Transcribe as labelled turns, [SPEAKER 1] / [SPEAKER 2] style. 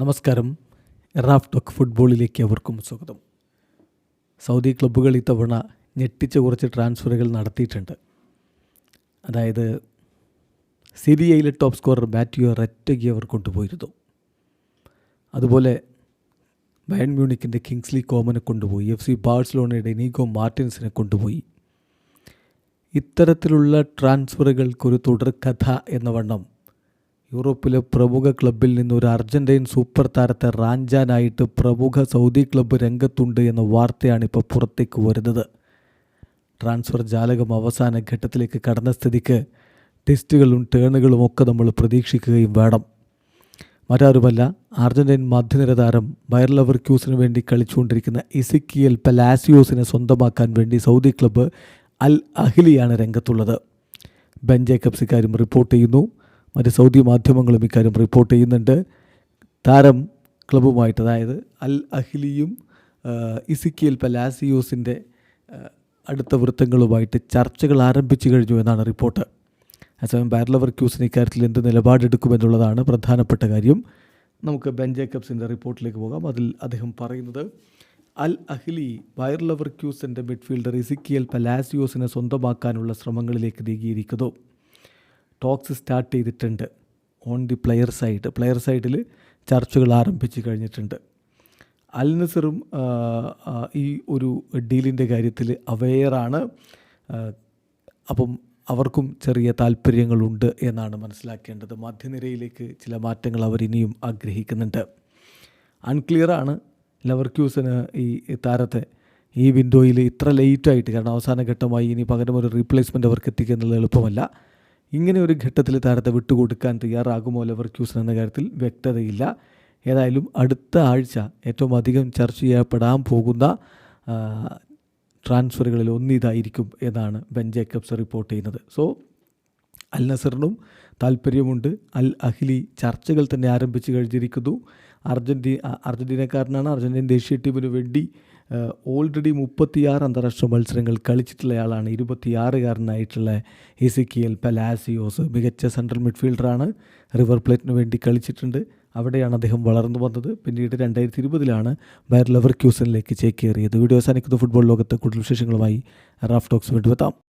[SPEAKER 1] നമസ്കാരം. Raf talk ഫുട്ബോളിലേക്ക് അവർക്കും സ്വാഗതം. സൗദി ക്ലബ്ബുകൾ ഇത്തവണ ഞെട്ടിച്ച കുറച്ച് ട്രാൻസ്ഫറുകൾ നടത്തിയിട്ടുണ്ട്. അതായത് സിരിയയിലെ ടോപ്പ് സ്കോറർ ബാറ്റിയോ റെറ്റഗി അവർ കൊണ്ടുപോയിരുന്നു. അതുപോലെ ബയൺ മ്യൂണിക്കിന്റെ കിങ്സ്ലി കോമനെ കൊണ്ടുപോയി എഫ് സി ബാഴ്സലോണയുടെ നീഗോ മാർട്ടിൻസിനെ കൊണ്ടുപോയി. ഇത്തരത്തിലുള്ള ട്രാൻസ്ഫറുകൾക്കൊരു തുടർക്കഥ എന്ന വണ്ണം യൂറോപ്പിലെ പ്രമുഖ ക്ലബിൽ നിന്ന് ഒരു അർജന്റൈൻ സൂപ്പർ താരത്തെ റാഞ്ചാനായിട്ട് പ്രമുഖ സൗദി ക്ലബ്ബ് രംഗത്തുണ്ട് എന്ന വാർത്തയാണ് ഇപ്പോൾ പുറത്തേക്ക് വരുന്നത്. ട്രാൻസ്ഫർ ജാലകം അവസാന ഘട്ടത്തിലേക്ക് കടന്ന സ്ഥിതിക്ക് ടെസ്റ്റുകളും ടേണുകളും ഒക്കെ നമ്മൾ പ്രതീക്ഷിക്കുകയും വേണം. മറ്റാരുമല്ല അർജന്റൈൻ മധ്യനിര താരം ബയർ ലവർ ക്യൂസിന് വേണ്ടി കളിച്ചുകൊണ്ടിരിക്കുന്ന ഇസിക്കിയൽ പലാസിയോസിനെ സ്വന്തമാക്കാൻ വേണ്ടി സൗദി ക്ലബ്ബ് അൽ അഹ്ലിയാണ് രംഗത്തുള്ളത്. ബെൻ റിപ്പോർട്ട് ചെയ്യുന്നു. മറ്റ് സൗദി മാധ്യമങ്ങളും ഇക്കാര്യം റിപ്പോർട്ട് ചെയ്യുന്നുണ്ട്. താരം ക്ലബുമായിട്ട് അതായത് അൽ അഹ്ലിയും ഇസിക്കിയൽ പലാസിയോസിന്റെ അടുത്ത വൃത്തങ്ങളുമായിട്ട് ചർച്ചകൾ ആരംഭിച്ചു കഴിഞ്ഞു എന്നാണ് റിപ്പോർട്ട് അതേസമയം ബാരലവർ ക്യൂസിന് ഇക്കാര്യത്തിൽ എന്ത് നിലപാടെടുക്കുമെന്നുള്ളതാണ് പ്രധാനപ്പെട്ട കാര്യം. നമുക്ക് ബെൻ ജേക്കബ്സിന്റെ റിപ്പോർട്ടിലേക്ക് പോകാം. അതിൽ അദ്ദേഹം പറയുന്നത് അൽ അഹ്ലി വയർ ലവർ ക്യൂസിന്റെ മിഡ്ഫീൽഡർ ഇസിക്കിയൽ പലാസിയോസിനെ സ്വന്തമാക്കാനുള്ള ശ്രമങ്ങളിലേക്ക് നീങ്ങിയിരിക്കുന്നു. ടോക്സ് സ്റ്റാർട്ട് ചെയ്തിട്ടുണ്ട് on the player side player സൈഡിൽ ചർച്ചകൾ ആരംഭിച്ചു കഴിഞ്ഞിട്ടുണ്ട്. അൽ നസറും ഈ ഒരു ഡീലിന്റെ കാര്യത്തിൽ അവെയറാണ് അപ്പം അവർക്കും ചെറിയ താല്പര്യങ്ങളുണ്ട് എന്നാണ് മനസ്സിലാക്കേണ്ടത്. മധ്യനിരയിലേക്ക് ചില മാറ്റങ്ങൾ അവർ ഇനിയും ആഗ്രഹിക്കുന്നുണ്ട്. അൺക്ലിയറാണ് ലവർക്യൂസിന് ഈ താരത്തെ ഈ വിൻഡോയിൽ ഇത്ര ലേറ്റായിട്ട് കാരണം അവസാന ഘട്ടമായി ഇനി പകരം ഒരു റീപ്ലേസ്മെന്റ് അവർക്ക് എത്തിക്കുക എളുപ്പമല്ല. ഇങ്ങനെ ഒരു ഘട്ടത്തിൽ താരത്തെ വിട്ടുകൊടുക്കാൻ തയ്യാറാകുമോ ലെവർ ക്യൂസൺ എന്ന കാര്യത്തിൽ വ്യക്തതയില്ല. ഏതായാലും അടുത്ത ആഴ്ച ഏറ്റവും അധികം ചർച്ച ചെയ്യപ്പെടാൻ പോകുന്ന ട്രാൻസ്ഫറുകളിൽ ഒന്നിതായിരിക്കും എന്നാണ് ബെൻ ജേക്കബ്സ് റിപ്പോർട്ട് ചെയ്യുന്നത്. സോ അൽ നസറിനും താല്പര്യമുണ്ട് അൽ അഹ്ലി ചർച്ചകൾ തന്നെ ആരംഭിച്ചു കഴിഞ്ഞിരിക്കുന്നു. അർജന്റീ അർജന്റീനക്കാരനാണ് അർജന്റീൻ ദേശീയ ടീമിന് വേണ്ടി ഓൾറെഡി മുപ്പത്തിയാറ് അന്താരാഷ്ട്ര മത്സരങ്ങൾ കളിച്ചിട്ടുള്ളയാളാണ്. ഇരുപത്തിയാറുകാരനായിട്ടുള്ള എസിക്കിയൽ പലാസിയോസ് മികച്ച സെൻട്രൽ മിഡ്ഫീൽഡറാണ് റിവർ പ്ലേറ്റിന് വേണ്ടി കളിച്ചിട്ടുണ്ട്. അവിടെയാണ് അദ്ദേഹം വളർന്നു വന്നത്. പിന്നീട് രണ്ടായിരത്തി ഇരുപതിലാണ് ബയർ ലവർ ക്യൂസനിലേക്ക് ചേക്കേറിയത്. വീഡിയോ അവസാനിക്കുന്ന. ഫുട്ബോൾ ലോകത്ത് കൂടുതൽ വിശേഷങ്ങളുമായി റാഫ് ടോക്സ് വീണ്ടും എത്താം.